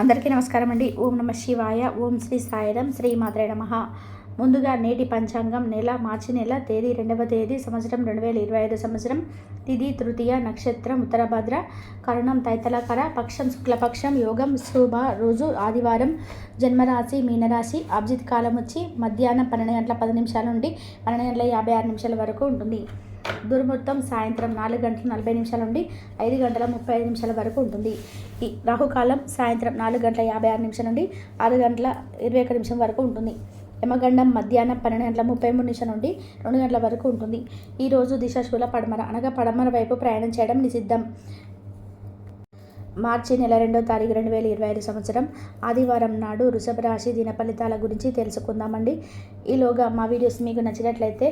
అందరికీ నమస్కారం అండి. ఓం నమ శివాయ ఓం శ్రీ సాయిరం శ్రీ మాత్రే నమ. ముందుగా నేటి పంచాంగం నెల మార్చి నెల తేదీ రెండవ తేదీ సంవత్సరం రెండు వేల ఇరవై ఐదు సంవత్సరం తిథి తృతీయ నక్షత్రం ఉత్తరభద్ర కరుణం తైతలకర పక్షం శుక్లపక్షం యోగం శుభ రోజు ఆదివారం జన్మరాశి మీనరాశి అభిజిత్ కాలం వచ్చి మధ్యాహ్నం పన్నెండు గంటల పది నిమిషాల నుండి పన్నెండు గంటల యాభై ఆరు నిమిషాల వరకు ఉంటుంది. దుర్ముహూర్తం సాయంత్రం నాలుగు గంటల నలభై నిమిషాల నుండి ఐదు గంటల ముప్పై ఐదు నిమిషాల వరకు ఉంటుంది. ఈ రాహుకాలం సాయంత్రం నాలుగు గంటల యాభై ఆరు నిమిషాల నుండి ఆరు గంటల ఇరవై ఒక్క నిమిషం వరకు ఉంటుంది. యమగండం మధ్యాహ్నం పన్నెండు గంటల ముప్పై మూడు నిమిషాల నుండి రెండు గంటల వరకు ఉంటుంది. ఈరోజు దిశాశూల పడమర అనగా పడమర వైపు ప్రయాణం చేయడం నిషిద్ధం. మార్చి నెల రెండో తారీఖు రెండు వేల ఇరవై ఐదు సంవత్సరం ఆదివారం నాడు వృషభ రాశి దిన ఫలితాల గురించి తెలుసుకుందామండి. ఈలోగా మా వీడియోస్ మీకు నచ్చినట్లయితే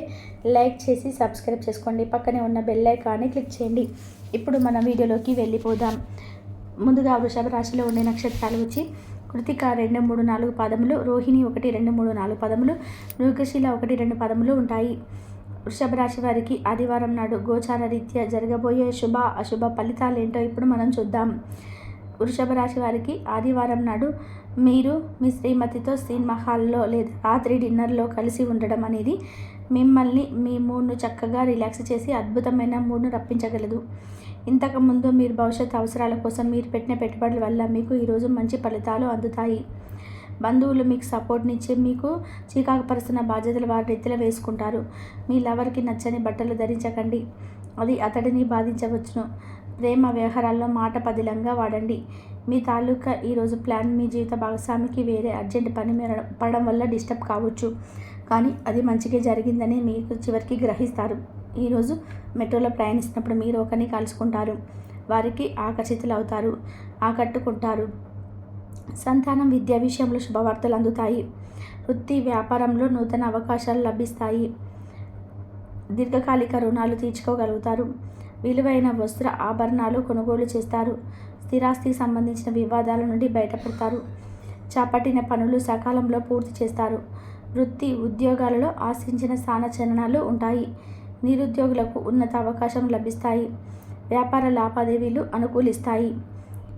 లైక్ చేసి సబ్స్క్రైబ్ చేసుకోండి. పక్కనే ఉన్న బెల్ ఐకాన్ని క్లిక్ చేయండి. ఇప్పుడు మన వీడియోలోకి వెళ్ళిపోదాం. ముందుగా వృషభ రాశిలో ఉండే నక్షత్రాలు వచ్చి కృతిక రెండు మూడు నాలుగు పదములు రోహిణి ఒకటి రెండు మూడు నాలుగు పదములు మృగశిల ఒకటి రెండు పదములు ఉంటాయి. వృషభ రాశి వారికి ఆదివారం నాడు గోచార రీత్యా జరగబోయే శుభ అశుభ ఫలితాలు ఏంటో ఇప్పుడు మనం చూద్దాం. వృషభ రాశి వారికి ఆదివారం నాడు మీరు మీ శ్రీమతితో సినిమా హాల్లో లేదా రాత్రి డిన్నర్లో కలిసి ఉండడం అనేది మిమ్మల్ని మీ మూడ్ను చక్కగా రిలాక్స్ చేసి అద్భుతమైన మూడ్ను రప్పించగలదు. ఇంతకుముందు మీరు భవిష్యత్ అవసరాల కోసం మీరు పెట్టిన పెట్టుబడుల వల్ల మీకు ఈరోజు మంచి ఫలితాలు అందుతాయి. బంధువులు మీకు సపోర్ట్నిచ్చి మీకు చీకాకు పరుస్తున్న బాధ్యతలు వారి నెత్తిలో వేసుకుంటారు. మీ లవర్కి నచ్చని బట్టలు ధరించకండి. అది అతడిని బాధించవచ్చును. ప్రేమ వ్యవహారాల్లో మాట పదిలంగా వాడండి. మీ తాలూకా ఈరోజు ప్లాన్ మీ జీవిత భాగస్వామికి వేరే అర్జెంట్ పని మీద పడడం వల్ల డిస్టర్బ్ కావచ్చు. కానీ అది మంచిగా జరిగిందని మీకు చివరికి గ్రహిస్తారు. ఈరోజు మెట్రోలో ప్రయాణిస్తున్నప్పుడు మీరు ఒకరిని కలుసుకుంటారు వారికి ఆకర్షితులు అవుతారు ఆకట్టుకుంటారు. సంతానం విద్యా విషయంలో శుభవార్తలు అందుతాయి. వృత్తి వ్యాపారంలో నూతన అవకాశాలు లభిస్తాయి. దీర్ఘకాలిక రుణాలు తీర్చుకోగలుగుతారు. విలువైన వస్త్ర ఆభరణాలు కొనుగోలు చేస్తారు. స్థిరాస్తికి సంబంధించిన వివాదాల నుండి బయటపడతారు. చేపట్టిన పనులు సకాలంలో పూర్తి చేస్తారు. వృత్తి ఉద్యోగాలలో ఆశించిన స్థానచలనాలు ఉంటాయి. నిరుద్యోగులకు ఉన్నత అవకాశం లభిస్తాయి. వ్యాపార లావాదేవీలు అనుకూలిస్తాయి.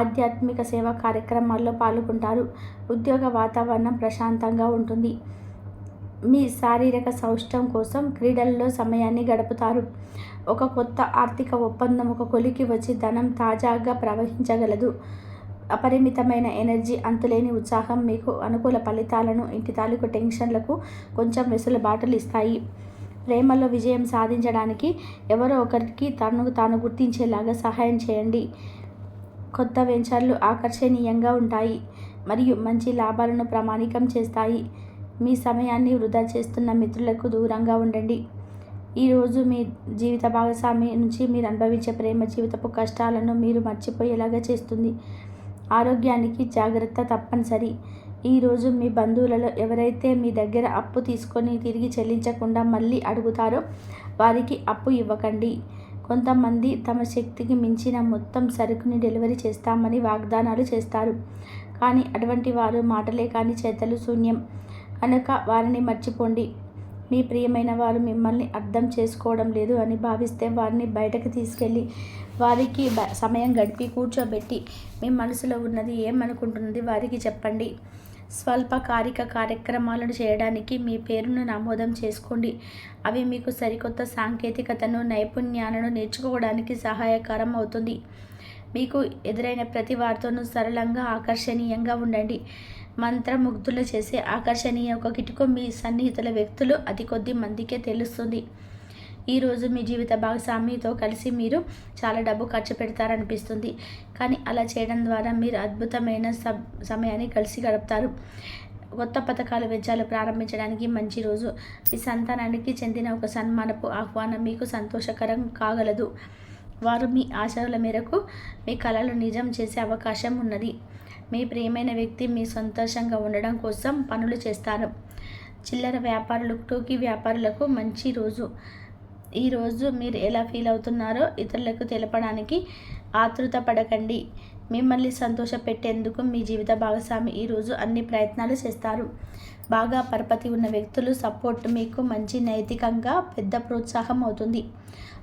ఆధ్యాత్మిక సేవా కార్యక్రమాల్లో పాల్గొంటారు. ఉద్యోగ వాతావరణం ప్రశాంతంగా ఉంటుంది. మీ శారీరక సౌష్టం కోసం క్రీడల్లో సమయాన్ని గడుపుతారు. ఒక కొత్త ఆర్థిక ఒప్పందం ఒక కొలికి వచ్చి ధనం తాజాగా ప్రవహించగలదు. అపరిమితమైన ఎనర్జీ అంతులేని ఉత్సాహం మీకు అనుకూల ఫలితాలను ఇంటి తాలూకు టెన్షన్లకు కొంచెం వెసులుబాటులు ఇస్తాయి. ప్రేమలో విజయం సాధించడానికి ఎవరో ఒకరికి తనకు తాను గుర్తించేలాగా సహాయం చేయండి. కొత్త వెంచర్లు ఆకర్షణీయంగా ఉంటాయి మరియు మంచి లాభాలను ప్రామాణికం చేస్తాయి. మీ సమయాన్ని వృధా చేస్తున్న మిత్రులకు దూరంగా ఉండండి. ఈరోజు మీ జీవిత భాగస్వామి నుంచి మీరు అనుభవించే ప్రేమ జీవితపు కష్టాలను మీరు మర్చిపోయేలాగా చేస్తుంది. ఆరోగ్యానికి జాగ్రత్త తప్పనిసరి. ఈరోజు మీ బంధువులలో ఎవరైతే మీ దగ్గర అప్పు తీసుకొని తిరిగి చెల్లించకుండా మళ్ళీ అడుగుతారో వారికి అప్పు ఇవ్వకండి. కొంతమంది తమ శక్తికి మించిన మొత్తం సరుకుని డెలివరీ చేస్తామని వాగ్దానాలు చేస్తారు. కానీ అటువంటి వారు మాటలే కానీ చేతలు శూన్యం. కనుక వారిని మర్చిపోండి. మీ ప్రియమైన వారు మిమ్మల్ని అర్థం చేసుకోవడం లేదు అని భావిస్తే వారిని బయటకు తీసుకెళ్ళి వారికి బ- సమయం గడిపి కూర్చోబెట్టి మీ మనసులో ఉన్నది ఏమనుకుంటున్నది వారికి చెప్పండి. స్వల్పకారిక కార్యక్రమాలను చేయడానికి మీ పేరును నమోదం చేసుకోండి. అవి మీకు సరికొత్త సాంకేతికతను నైపుణ్యాలను నేర్చుకోవడానికి సహాయకరం అవుతుంది. మీకు ఎదురైన ప్రతి వారితోనూ సరళంగా ఆకర్షణీయంగా ఉండండి. మంత్రముగ్ధులు చేసే ఆకర్షణీయ ఒక కిటుకు మీ సన్నిహితుల వ్యక్తులు అతి కొద్ది మందికే తెలుస్తుంది. ఈరోజు మీ జీవిత భాగస్వామితో కలిసి మీరు చాలా డబ్బు ఖర్చు పెడతారనిపిస్తుంది. కానీ అలా చేయడం ద్వారా మీరు అద్భుతమైన సబ్ సమయాన్ని కలిసి గడుపుతారు. కొత్త పథకాలు వెచ్చాలు ప్రారంభించడానికి మంచి రోజు. మీ సంతానానికి చెందిన ఒక సన్మానపు ఆహ్వానం మీకు సంతోషకరం కాగలదు. వారు మీ ఆశల మేరకు మీ కళలు నిజం చేసే అవకాశం ఉన్నది. మీ ప్రియమైన వ్యక్తి మీ సంతోషంగా ఉండడం కోసం పనులు చేస్తారు. చిల్లర వ్యాపారులు టోకీ వ్యాపారులకు మంచి రోజు. ఈరోజు మీరు ఎలా ఫీల్ అవుతున్నారో ఇతరులకు తెలపడానికి ఆతృత పడకండి. మిమ్మల్ని సంతోషపెట్టేందుకు మీ జీవిత భాగస్వామి ఈరోజు అన్ని ప్రయత్నాలు చేస్తారు. బాగా పరపతి ఉన్న వ్యక్తులు సపోర్ట్ మీకు మంచి నైతికంగా పెద్ద ప్రోత్సాహం అవుతుంది.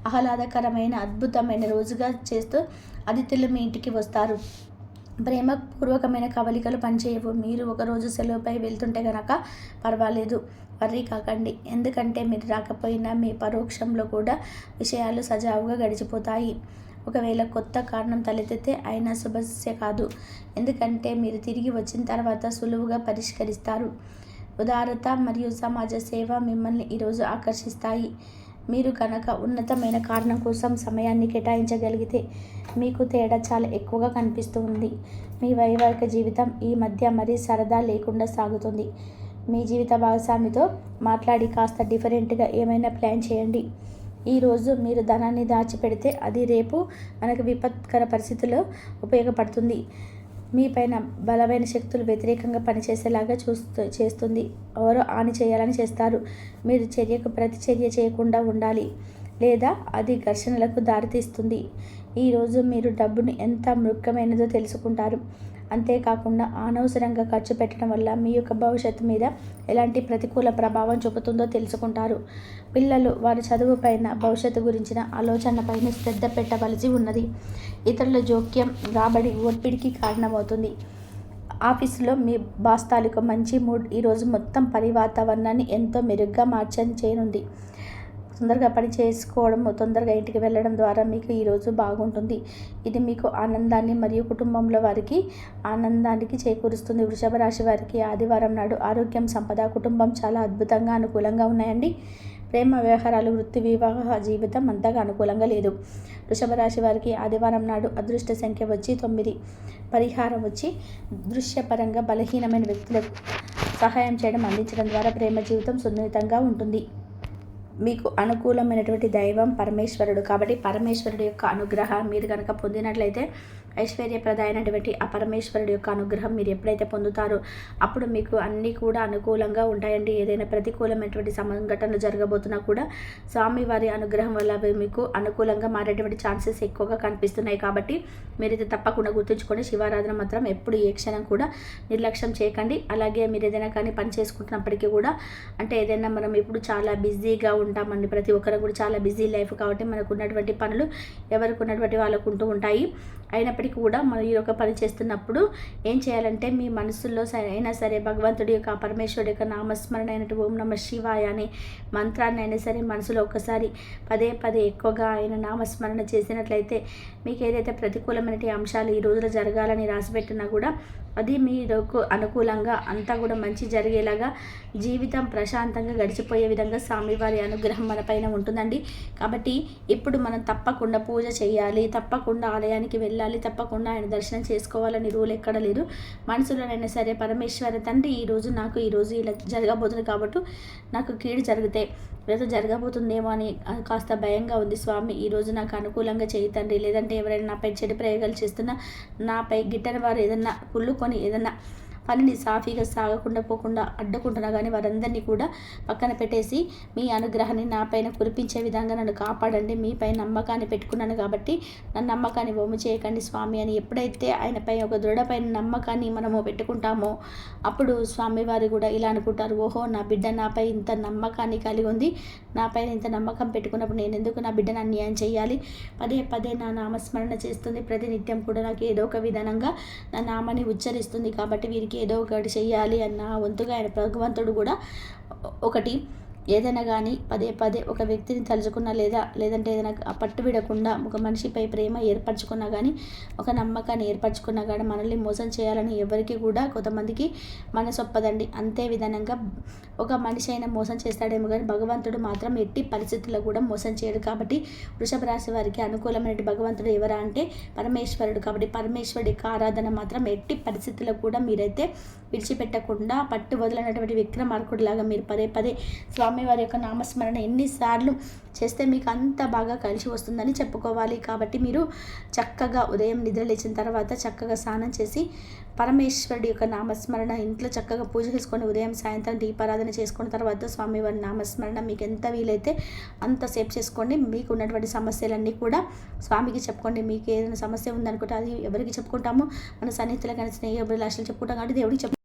ఆహ్లాదకరమైన అద్భుతమైన రోజుగా చేస్తూ అతిథులు మీ ఇంటికి వస్తారు. ప్రేమపూర్వకమైన కవలికలు పనిచేయవు. మీరు ఒకరోజు సెలవుపై వెళ్తుంటే గనక పర్వాలేదు. వర్రీ కాకండి. ఎందుకంటే మీరు రాకపోయినా మీ పరోక్షంలో కూడా విషయాలు సజావుగా గడిచిపోతాయి. ఒకవేళ కొత్త కారణం తలెత్తితే అయినా సమస్య కాదు. ఎందుకంటే మీరు తిరిగి వచ్చిన తర్వాత సులువుగా పరిష్కరిస్తారు. ఉదారత మరియు సమాజ సేవ మిమ్మల్ని ఈరోజు ఆకర్షిస్తాయి. మీరు కనుక ఉన్నతమైన కారణం కోసం సమయాన్ని కేటాయించగలిగితే మీకు తేడా చాలా ఎక్కువగా కనిపిస్తూ ఉంది మీ వైవాహిక జీవితం ఈ మధ్య మరీ సరదా లేకుండా సాగుతుంది. మీ జీవిత భాగస్వామితో మాట్లాడి కాస్త డిఫరెంట్గా ఏమైనా ప్లాన్ చేయండి. ఈరోజు మీరు ధనాన్ని దాచిపెడితే అది రేపు మనకు విపత్కర పరిస్థితుల్లో ఉపయోగపడుతుంది. మీ పైన బలమైన శక్తులు వ్యతిరేకంగా పనిచేసేలాగా చూస్తూ చేస్తుంది. ఎవరో హాని చేయాలని చేస్తారు. మీరు చర్యకు ప్రతిచర్య చేయకుండా ఉండాలి. లేదా అది ఘర్షణలకు దారితీస్తుంది. ఈరోజు మీరు డబ్బును ఎంత మృక్కమైనదో తెలుసుకుంటారు. అంతేకాకుండా అనవసరంగా ఖర్చు పెట్టడం వల్ల మీ యొక్క భవిష్యత్తు మీద ఎలాంటి ప్రతికూల ప్రభావం చూపుతుందో తెలుసుకుంటారు. పిల్లలు వారి చదువు పైన భవిష్యత్తు గురించిన ఆలోచనపైన శ్రద్ధ పెట్టవలసి ఉన్నది. ఇతరుల జోక్యం రాబడి ఒత్తిడికి కారణమవుతుంది. ఆఫీసులో మీ బాస్ తాలూకు మంచి మూడ్ ఈరోజు మొత్తం పని వాతావరణాన్ని ఎంతో మెరుగ్గా మార్చని చేయనుంది. తొందరగా పని చేసుకోవడం తొందరగా ఇంటికి వెళ్ళడం ద్వారా మీకు ఈరోజు బాగుంటుంది. ఇది మీకు ఆనందాన్ని మరియు కుటుంబంలో వారికి ఆనందానికి చేకూరుస్తుంది. వృషభ రాశి వారికి ఆదివారం నాడు ఆరోగ్యం సంపద కుటుంబం చాలా అద్భుతంగా అనుకూలంగా ఉన్నాయండి. ప్రేమ వ్యవహారాలు వృత్తి వివాహ జీవితం అంతగా అనుకూలంగా లేదు. వృషభ రాశి వారికి ఆదివారం నాడు అదృష్ట సంఖ్య వచ్చి తొమ్మిది. పరిహారం వచ్చి దృశ్యపరంగా బలహీనమైన వ్యక్తులకు సహాయం చేయడం అందించడం ద్వారా ప్రేమ జీవితం సున్నితంగా ఉంటుంది. మీకు అనుకూలమైనటువంటి దైవం పరమేశ్వరుడు. కాబట్టి పరమేశ్వరుడు యొక్క అనుగ్రహం మీరు కనుక పొందినట్లయితే ఐశ్వర్యప్రదాయనటువంటి ఆ పరమేశ్వరుడు యొక్క అనుగ్రహం మీరు ఎప్పుడైతే పొందుతారో అప్పుడు మీకు అన్నీ కూడా అనుకూలంగా ఉంటాయండి. ఏదైనా ప్రతికూలమైనటువంటి సంఘటనలు జరగబోతున్నా కూడా స్వామివారి అనుగ్రహం వల్ల అవి మీకు అనుకూలంగా మారేటువంటి ఛాన్సెస్ ఎక్కువగా కనిపిస్తున్నాయి. కాబట్టి మీరు తప్పకుండా గుర్తుంచుకొని శివారాధన మాత్రం ఎప్పుడు ఏ క్షణం కూడా నిర్లక్ష్యం చేయకండి. అలాగే మీరు ఏదైనా కానీ పని చేసుకుంటున్నప్పటికీ కూడా అంటే ఏదైనా మనం ఇప్పుడు చాలా బిజీగా ఉంటామండి. ప్రతి ఒక్కరు కూడా చాలా బిజీ లైఫ్ కాబట్టి మనకు ఉన్నటువంటి పనులు ఎవరికి ఉన్నటువంటి వాళ్ళకు ఉంటూ ఉంటాయి. అయినప్పటికీ కూడా మనం ఈ యొక్క పని చేస్తున్నప్పుడు ఏం చేయాలంటే మీ మనసులో అయినా సరే భగవంతుడి యొక్క పరమేశ్వరుడి యొక్క నామస్మరణ అయినట్టు ఓం నమ శివాయ అనే మంత్రాన్ని అయినా సరే మనసులో ఒక్కసారి పదే పదే ఎక్కువగా ఆయన నామస్మరణ చేసినట్లయితే మీకు ఏదైతే ప్రతికూలమైన అంశాలు ఈ రోజులో జరగాలని రాసిపెట్టినా కూడా అది మీకు అనుకూలంగా అంతా కూడా మంచి జరిగేలాగా జీవితం ప్రశాంతంగా గడిచిపోయే విధంగా స్వామివారి అనుగ్రహం మన పైన ఉంటుందండి. కాబట్టి ఇప్పుడు మనం తప్పకుండా పూజ చేయాలి తప్పకుండా ఆలయానికి వెళ్ళాలి తప్పకుండా ఆయన దర్శనం చేసుకోవాలని రూల్ ఎక్కడ లేదు. మనసులోనైనా సరే పరమేశ్వర తండ్రి ఈరోజు నాకు ఈరోజు ఇలా జరగబోతుంది కాబట్టి నాకు కీడు జరిగితే ఏదో జరగబోతుందేమో అని కాస్త భయంగా ఉంది స్వామి. ఈరోజు నాకు అనుకూలంగా చేయి తండ్రి. లేదంటే ఎవరైనా నాపై చెడు ప్రయోగాలు చేస్తున్నా నాపై గిట్టని వారు ఏదన్నా కుళ్ళుకొని ఏదన్నా పనిని సాఫీగా సాగకుండా పోకుండా అడ్డుకుంటున్నా కానీ వారందరినీ కూడా పక్కన పెట్టేసి మీ అనుగ్రహాన్ని నా పైన కురిపించే విధంగా నన్ను కాపాడండి. మీపై నమ్మకాన్ని పెట్టుకున్నాను కాబట్టి నన్ను నమ్మకాన్ని బొమ్మ చేయకండి స్వామి అని ఎప్పుడైతే ఆయనపై ఒక దృఢపైన నమ్మకాన్ని మనము పెట్టుకుంటామో అప్పుడు స్వామివారు కూడా ఇలా అనుకుంటారు. ఓహో నా బిడ్డ నాపై ఇంత నమ్మకాన్ని కలిగి ఉంది. నాపైన ఇంత నమ్మకం పెట్టుకున్నప్పుడు నేను ఎందుకు నా బిడ్డను అన్యాయం చేయాలి? పదే పదే నా నామస్మరణ చేస్తుంది. ప్రతినిత్యం కూడా నాకు ఏదో ఒక విధానంగా నా నామాన్ని ఉచ్చరిస్తుంది కాబట్టి వీరికి ఏదో ఒకటి చెయ్యాలి అన్న వంతుగా ఆయన భగవంతుడు కూడా ఒకటి ఏదైనా కానీ పదే పదే ఒక వ్యక్తిని తలుచుకున్నా లేదా లేదంటే ఏదైనా పట్టు విడకుండా ఒక మనిషిపై ప్రేమ ఏర్పరచుకున్నా కానీ ఒక నమ్మకాన్ని ఏర్పరచుకున్నా కానీ మనల్ని మోసం చేయాలని ఎవరికి కూడా కొంతమందికి మనసొప్పదండి అంతే విధానంగా ఒక మనిషి అయినా మోసం చేస్తాడేమో కానీ భగవంతుడు మాత్రం ఎట్టి పరిస్థితుల్లో కూడా మోసం చేయడు. కాబట్టి వృషభ రాశి వారికి అనుకూలమైన భగవంతుడు ఎవరా అంటే పరమేశ్వరుడు. కాబట్టి పరమేశ్వరుడి యొక్క ఆరాధన మాత్రం ఎట్టి పరిస్థితుల్లో కూడా మీరైతే విడిచిపెట్టకుండా పట్టు వదలనటువంటి విక్రమార్కుడిలాగా మీరు పదే పదే స్వామి స్వామివారి యొక్క నామస్మరణ ఎన్నిసార్లు చేస్తే మీకు అంత బాగా కలిసి వస్తుందని చెప్పుకోవాలి. కాబట్టి మీరు చక్కగా ఉదయం నిద్ర లేచిన తర్వాత చక్కగా స్నానం చేసి పరమేశ్వరుడి యొక్క నామస్మరణ ఇంట్లో చక్కగా పూజ చేసుకొని ఉదయం సాయంత్రం దీపారాధన చేసుకున్న తర్వాత స్వామివారి నామస్మరణ మీకు ఎంత వీలైతే అంత సేపు చేసుకోండి. మీకు ఉన్నటువంటి సమస్యలన్నీ కూడా స్వామికి చెప్పుకోండి. మీకు ఏదైనా సమస్య ఉందనుకుంటే అది ఎవరికి చెప్పుకుంటాము? మన సన్నిహితులు కానీ స్నేహితులు చెప్పుకుంటాం. కాబట్టి దేవుడికి చెప్పు